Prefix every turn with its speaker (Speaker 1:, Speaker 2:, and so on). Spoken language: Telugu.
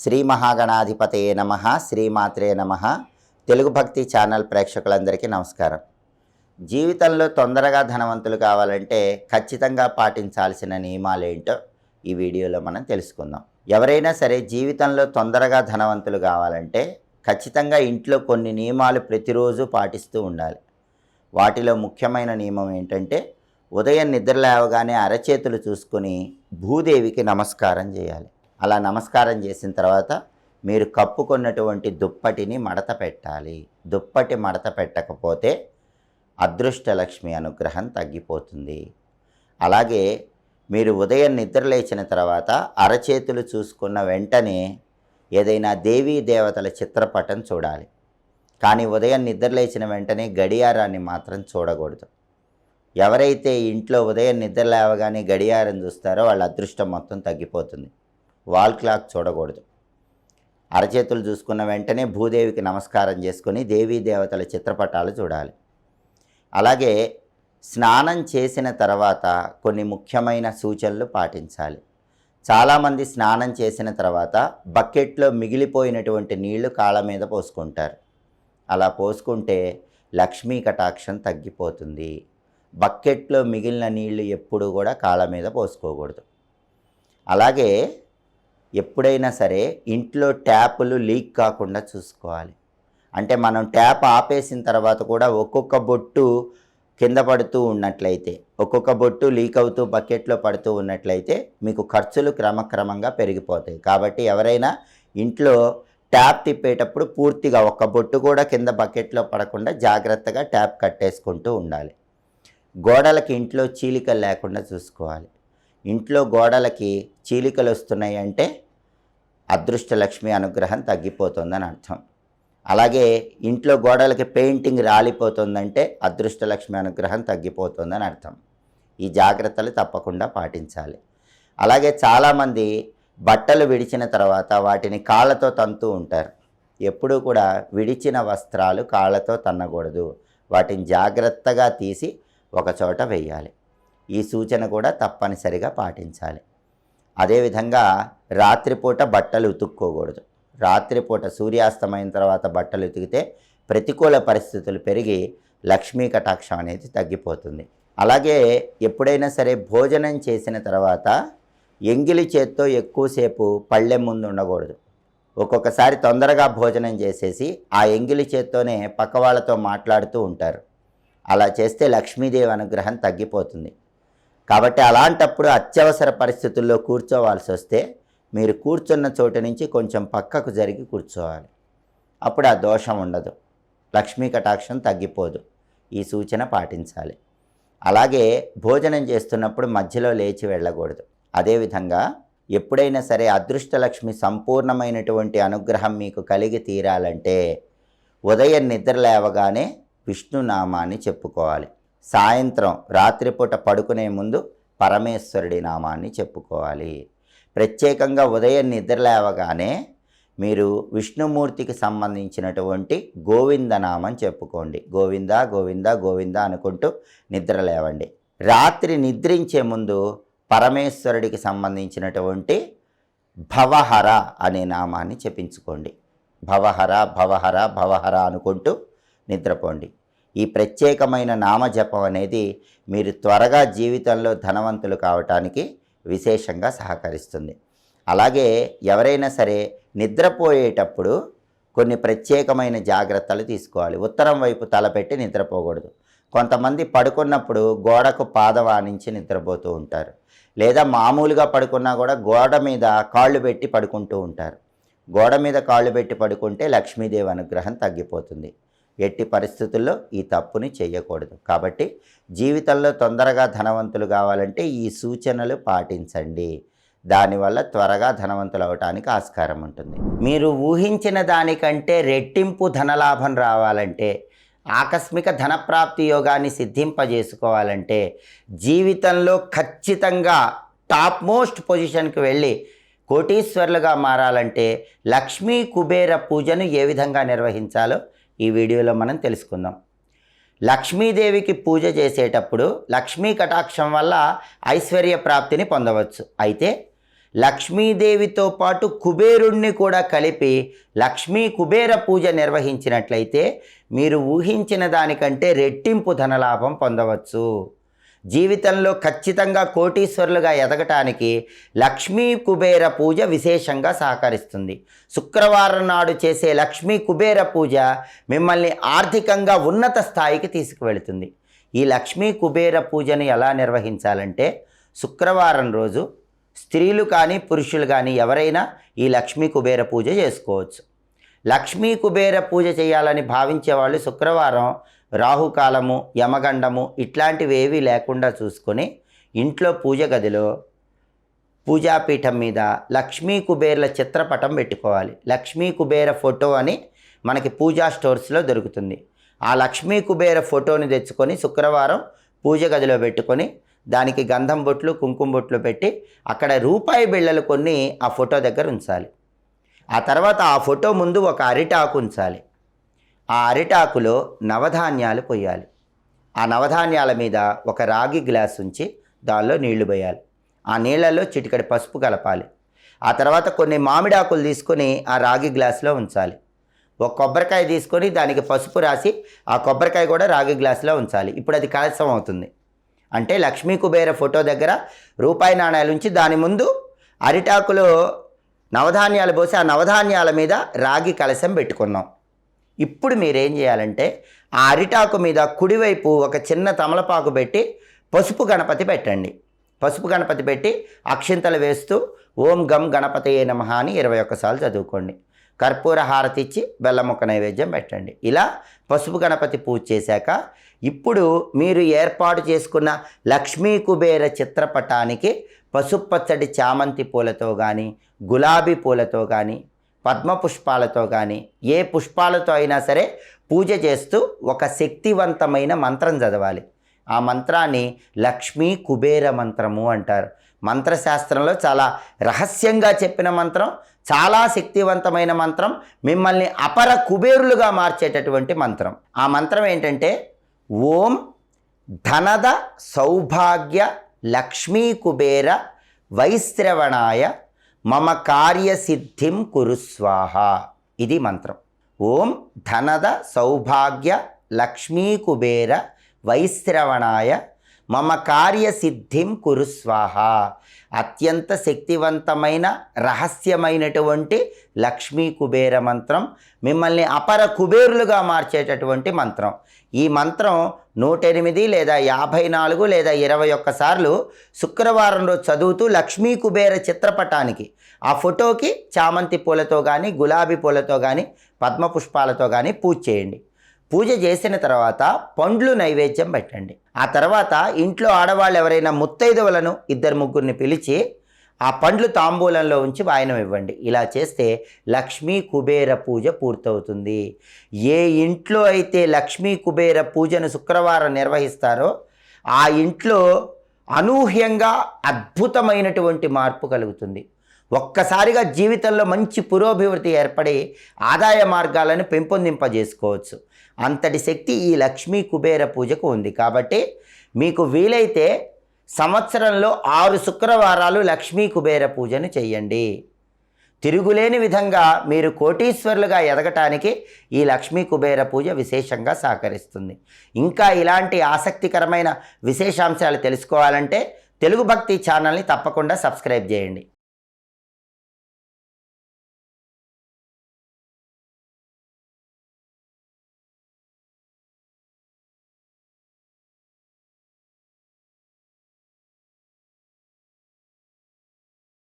Speaker 1: శ్రీ మహాగణాధిపతయే నమ శ్రీమాత్రే నమ. తెలుగు భక్తి ఛానల్ ప్రేక్షకులందరికీ నమస్కారం. జీవితంలో తొందరగా ధనవంతులు కావాలంటే ఖచ్చితంగా పాటించాల్సిన నియమాలు ఏంటో ఈ వీడియోలో మనం తెలుసుకుందాం. ఎవరైనా సరే జీవితంలో తొందరగా ధనవంతులు కావాలంటే ఖచ్చితంగా ఇంట్లో కొన్ని నియమాలు ప్రతిరోజు పాటిస్తూ ఉండాలి. వాటిలో ముఖ్యమైన నియమం ఏంటంటే ఉదయం నిద్ర లేవగానే అరచేతులు చూసుకొని భూదేవికి నమస్కారం చేయాలి. అలా నమస్కారం చేసిన తర్వాత మీరు కప్పుకున్నటువంటి దుప్పటిని మడత పెట్టాలి. దుప్పటి మడత పెట్టకపోతే అదృష్టలక్ష్మి అనుగ్రహం తగ్గిపోతుంది. అలాగే మీరు ఉదయం నిద్ర లేచిన తర్వాత అరచేతులు చూసుకున్న వెంటనే ఏదైనా దేవీ దేవతల చిత్రపటం చూడాలి. కానీ ఉదయం నిద్ర లేచిన వెంటనే గడియారాన్ని మాత్రం చూడకూడదు. ఎవరైతే ఇంట్లో ఉదయం నిద్ర లేవగానే గడియారం చూస్తారో వాళ్ళ అదృష్టం మొత్తం తగ్గిపోతుంది. వాల్ క్లాక్ చూడకూడదు. అరచేతులు చూసుకున్న వెంటనే భూదేవికి నమస్కారం చేసుకొని దేవీ దేవతల చిత్రపటాలు చూడాలి. అలాగే స్నానం చేసిన తర్వాత కొన్ని ముఖ్యమైన సూచనలు పాటించాలి. చాలామంది స్నానం చేసిన తర్వాత బకెట్లో మిగిలిపోయినటువంటి నీళ్ళు కాళ్ళ మీద పోసుకుంటారు. అలా పోసుకుంటే లక్ష్మీ కటాక్షం తగ్గిపోతుంది. బకెట్లో మిగిలిన నీళ్ళు ఎప్పుడు కూడా కాళ్ళ మీద పోసుకోకూడదు. అలాగే ఎప్పుడైనా సరే ఇంట్లో ట్యాపులు లీక్ కాకుండా చూసుకోవాలి. అంటే మనం ట్యాప్ ఆపేసిన తర్వాత కూడా ఒక్కొక్క బొట్టు కింద పడుతూ ఉన్నట్లయితే ఒక్కొక్క బొట్టు లీక్ అవుతూ బకెట్లో పడుతూ ఉన్నట్లయితే మీకు ఖర్చులు క్రమక్రమంగా పెరిగిపోతాయి. కాబట్టి ఎవరైనా ఇంట్లో ట్యాప్ తిప్పేటప్పుడు పూర్తిగా ఒక్క బొట్టు కూడా కింద బకెట్లో పడకుండా జాగ్రత్తగా ట్యాప్ కట్టేసుకుంటూ ఉండాలి. గోడలకి ఇంట్లో చీలికలు లేకుండా చూసుకోవాలి. ఇంట్లో గోడలకి చీలికలు వస్తున్నాయి అంటే అదృష్టలక్ష్మి అనుగ్రహం తగ్గిపోతుందని అర్థం. అలాగే ఇంట్లో గోడలకి పెయింటింగ్ రాలిపోతుందంటే అదృష్టలక్ష్మి అనుగ్రహం తగ్గిపోతుందని అర్థం. ఈ జాగ్రత్తలు తప్పకుండా పాటించాలి. అలాగే చాలామంది బట్టలు విడిచిన తర్వాత వాటిని కాళ్ళతో తంతూ ఉంటారు. ఎప్పుడూ కూడా విడిచిన వస్త్రాలు కాళ్ళతో తన్నకూడదు. వాటిని జాగ్రత్తగా తీసి ఒకచోట వేయాలి. ఈ సూచన కూడా తప్పనిసరిగా పాటించాలి. అదేవిధంగా రాత్రిపూట బట్టలు ఉతుక్కోకూడదు. రాత్రిపూట సూర్యాస్తమైన తర్వాత బట్టలు ఉతికితే ప్రతికూల పరిస్థితులు పెరిగి లక్ష్మీ కటాక్షం అనేది తగ్గిపోతుంది. అలాగే ఎప్పుడైనా సరే భోజనం చేసిన తర్వాత ఎంగిలి చేత్తో ఎక్కువసేపు పళ్ళెం ముందు ఉండకూడదు. ఒక్కొక్కసారి తొందరగా భోజనం చేసేసి ఆ ఎంగిలి చేత్తోనే పక్క వాళ్ళతో మాట్లాడుతూ ఉంటారు. అలా చేస్తే లక్ష్మీదేవి అనుగ్రహం తగ్గిపోతుంది. కాబట్టి అలాంటప్పుడు అత్యవసర పరిస్థితుల్లో కూర్చోవాల్సి వస్తే మీరు కూర్చున్న చోటు నుంచి కొంచెం పక్కకు జరిగి కూర్చోవాలి. అప్పుడు ఆ దోషం ఉండదు. లక్ష్మీ కటాక్షం తగ్గిపోదు. ఈ సూచన పాటించాలి. అలాగే భోజనం చేస్తున్నప్పుడు మధ్యలో లేచి వెళ్ళకూడదు. అదేవిధంగా ఎప్పుడైనా సరే అదృష్టలక్ష్మి సంపూర్ణమైనటువంటి అనుగ్రహం మీకు కలిగి తీరాలంటే ఉదయం నిద్ర లేవగానే విష్ణునామాన్ని చెప్పుకోవాలి. సాయంత్రం రాత్రిపూట పడుకునే ముందు పరమేశ్వరుడి నామాన్ని చెప్పుకోవాలి. ప్రత్యేకంగా ఉదయం నిద్ర లేవగానే మీరు విష్ణుమూర్తికి సంబంధించినటువంటి గోవిందనామం చెప్పుకోండి. గోవింద గోవింద గోవింద అనుకుంటూ నిద్ర లేవండి. రాత్రి నిద్రించే ముందు పరమేశ్వరుడికి సంబంధించినటువంటి భవహర అనే నామాన్ని చెప్పించుకోండి. భవహర భవహర భవహర అనుకుంటూ నిద్రపోండి. ఈ ప్రత్యేకమైన నామజపం అనేది మీరు త్వరగా జీవితంలో ధనవంతులు కావటానికి విశేషంగా సహకరిస్తుంది. అలాగే ఎవరైనా సరే నిద్రపోయేటప్పుడు కొన్ని ప్రత్యేకమైన జాగ్రత్తలు తీసుకోవాలి. ఉత్తరం వైపు తలపెట్టి నిద్రపోకూడదు. కొంతమంది పడుకున్నప్పుడు గోడకు పాదవానించి నిద్రపోతూ ఉంటారు. లేదా మామూలుగా పడుకున్నా కూడా గోడ మీద కాళ్ళు పెట్టి పడుకుంటూ ఉంటారు. గోడ మీద కాళ్ళు పెట్టి పడుకుంటే లక్ష్మీదేవి అనుగ్రహం తగ్గిపోతుంది. ఎట్టి పరిస్థితుల్లో ఈ తప్పుని చేయకూడదు. కాబట్టి జీవితంలో తొందరగా ధనవంతులు కావాలంటే ఈ సూచనలు పాటించండి. దానివల్ల త్వరగా ధనవంతులు అవటానికి ఆస్కారం ఉంటుంది. మీరు ఊహించిన దానికంటే రెట్టింపు ధనలాభం రావాలంటే ఆకస్మిక ధనప్రాప్తి యోగాన్ని సిద్ధింపజేసుకోవాలంటే జీవితంలో ఖచ్చితంగా టాప్ మోస్ట్ పొజిషన్కి వెళ్ళి కోటీశ్వర్లుగా మారాలంటే లక్ష్మీ కుబేర పూజను ఏ విధంగా నిర్వహించాలో ఈ వీడియోలో మనం తెలుసుకుందాం. లక్ష్మీదేవికి పూజ చేసేటప్పుడు లక్ష్మీ కటాక్షం వల్ల ఐశ్వర్య ప్రాప్తిని పొందవచ్చు. అయితే లక్ష్మీదేవితో పాటు కుబేరుణ్ణి కూడా కలిపి లక్ష్మీ కుబేర పూజ నిర్వహించినట్లయితే మీరు ఊహించిన దానికంటే రెట్టింపు ధనలాభం పొందవచ్చు. జీవితంలో ఖచ్చితంగా కోటీశ్వరులుగా ఎదగటానికి లక్ష్మీ కుబేర పూజ విశేషంగా సహకరిస్తుంది. శుక్రవారం నాడు చేసే లక్ష్మీ కుబేర పూజ మిమ్మల్ని ఆర్థికంగా ఉన్నత స్థాయికి తీసుకువెళుతుంది. ఈ లక్ష్మీ కుబేర పూజను ఎలా నిర్వహించాలంటే శుక్రవారం రోజు స్త్రీలు కానీ పురుషులు కానీ ఎవరైనా ఈ లక్ష్మీ కుబేర పూజ చేసుకోవచ్చు. లక్ష్మీ కుబేర పూజ చేయాలని భావించే వాళ్ళు శుక్రవారం రాహుకాలము యమగండము ఇట్లాంటివి ఏవీ లేకుండా చూసుకొని ఇంట్లో పూజ గదిలో పూజాపీఠం మీద లక్ష్మీ కుబేర్ల చిత్రపటం పెట్టుకోవాలి. లక్ష్మీ కుబేర ఫోటో అని మనకి పూజా స్టోర్స్లో దొరుకుతుంది. ఆ లక్ష్మీ కుబేర ఫోటోని తెచ్చుకొని శుక్రవారం పూజ గదిలో పెట్టుకొని దానికి గంధం బొట్లు కుంకుమ బొట్లు పెట్టి అక్కడ రూపాయి బిళ్ళలు కొన్ని ఆ ఫోటో దగ్గర ఉంచాలి. ఆ తర్వాత ఆ ఫోటో ముందు ఒక అరిటాకు ఉంచాలి. ఆ అరిటాకులో నవధాన్యాలు పోయాలి. ఆ నవధాన్యాల మీద ఒక రాగి గ్లాస్ ఉంచి దానిలో నీళ్ళు పోయాలి. ఆ నీళ్ళల్లో చిటికడి పసుపు కలపాలి. ఆ తర్వాత కొన్ని మామిడాకులు తీసుకొని ఆ రాగి గ్లాసులో ఉంచాలి. ఒక కొబ్బరికాయ తీసుకొని దానికి పసుపు రాసి ఆ కొబ్బరికాయ కూడా రాగి గ్లాసులో ఉంచాలి. ఇప్పుడు అది కలసం అవుతుంది. అంటే లక్ష్మీ కుబేర ఫోటో దగ్గర రూపాయి నాణ్యాలు ఉంచి దాని ముందు అరిటాకులో నవధాన్యాలు పోసి ఆ నవధాన్యాల మీద రాగి కలశం పెట్టుకున్నాం. ఇప్పుడు మీరేం చేయాలంటే ఆ అరిటాకు మీద కుడివైపు ఒక చిన్న తమలపాకు పెట్టి పసుపు గణపతి పెట్టండి. పసుపు గణపతి పెట్టి అక్షింతలు వేస్తూ ఓం గం గణపతి ఏ నమ అని ఇరవై ఒక్కసార్లు చదువుకోండి. కర్పూర హారతి ఇచ్చి బెల్లముక్క నైవేద్యం పెట్టండి. ఇలా పసుపు గణపతి పూజ చేశాక ఇప్పుడు మీరు ఏర్పాటు చేసుకున్న లక్ష్మీ కుబేర చిత్రపటానికి పసుపచ్చడి చామంతి పూలతో కానీ గులాబీ పూలతో కానీ పద్మ పుష్పాలతో కానీ ఏ పుష్పాలతో అయినా సరే పూజ చేస్తూ ఒక శక్తివంతమైన మంత్రం చదవాలి. ఆ మంత్రాన్ని లక్ష్మీ కుబేర మంత్రము అంటారు. మంత్రశాస్త్రంలో చాలా రహస్యంగా చెప్పిన మంత్రం చాలా శక్తివంతమైన మంత్రం మిమ్మల్ని అపర కుబేరులుగా మార్చేటటువంటి మంత్రం. ఆ మంత్రం ఏంటంటే ఓం ధనద సౌభాగ్య లక్ష్మీ కుబేర వైశ్రవణాయ మమ కార్యసిద్ధిం కురుస్వాహ ఇది మంత్రం. ఓం ధనద సౌభాగ్య లక్ష్మీకుబేర వైశ్రవణాయ మమ కార్యసిద్ధిం కురుస్వాహ అత్యంత శక్తివంతమైన రహస్యమైనటువంటి లక్ష్మీ కుబేర మంత్రం మిమ్మల్ని అపర కుబేరులుగా మార్చేటటువంటి మంత్రం. ఈ మంత్రం నూట ఎనిమిది లేదా యాభై నాలుగు లేదా ఇరవై ఒక్కసార్లు శుక్రవారం రోజు చదువుతూ లక్ష్మీ కుబేర చిత్రపటానికి ఆ ఫోటోకి చామంతి పూలతో కానీ గులాబీ పూలతో కానీ పద్మ పుష్పాలతో కానీ పూజ చేయండి. పూజ చేసిన తర్వాత పండ్లు నైవేద్యం పెట్టండి. ఆ తర్వాత ఇంట్లో ఆడవాళ్ళు ఎవరైనా ముత్తైదువులను ఇద్దరు ముగ్గురిని పిలిచి ఆ పండ్లు తాంబూలంలో ఉంచి వాయనం ఇవ్వండి. ఇలా చేస్తే లక్ష్మీ కుబేర పూజ పూర్తవుతుంది. ఏ ఇంట్లో అయితే లక్ష్మీ కుబేర పూజను శుక్రవారం నిర్వహిస్తారో ఆ ఇంట్లో అనూహ్యంగా అద్భుతమైనటువంటి మార్పు కలుగుతుంది. ఒక్కసారిగా జీవితంలో మంచి పురోభివృద్ధి ఏర్పడి ఆదాయ మార్గాలను పెంపొందింపజేసుకోవచ్చు. అంతటి శక్తి ఈ లక్ష్మీ కుబేర పూజకు ఉంది. కాబట్టి మీకు వీలైతే సంవత్సరంలో ఆరు శుక్రవారాలు లక్ష్మీ కుబేర పూజను చేయండి తిరుగులేని విధంగా మీరు కోటీశ్వరులుగా ఎదగటానికి ఈ లక్ష్మీ కుబేర పూజ విశేషంగా సహకరిస్తుంది. ఇంకా ఇలాంటి ఆసక్తికరమైన విశేషాంశాలు తెలుసుకోవాలంటే తెలుగు భక్తి ఛానల్ని తప్పకుండా సబ్స్క్రైబ్ చేయండి.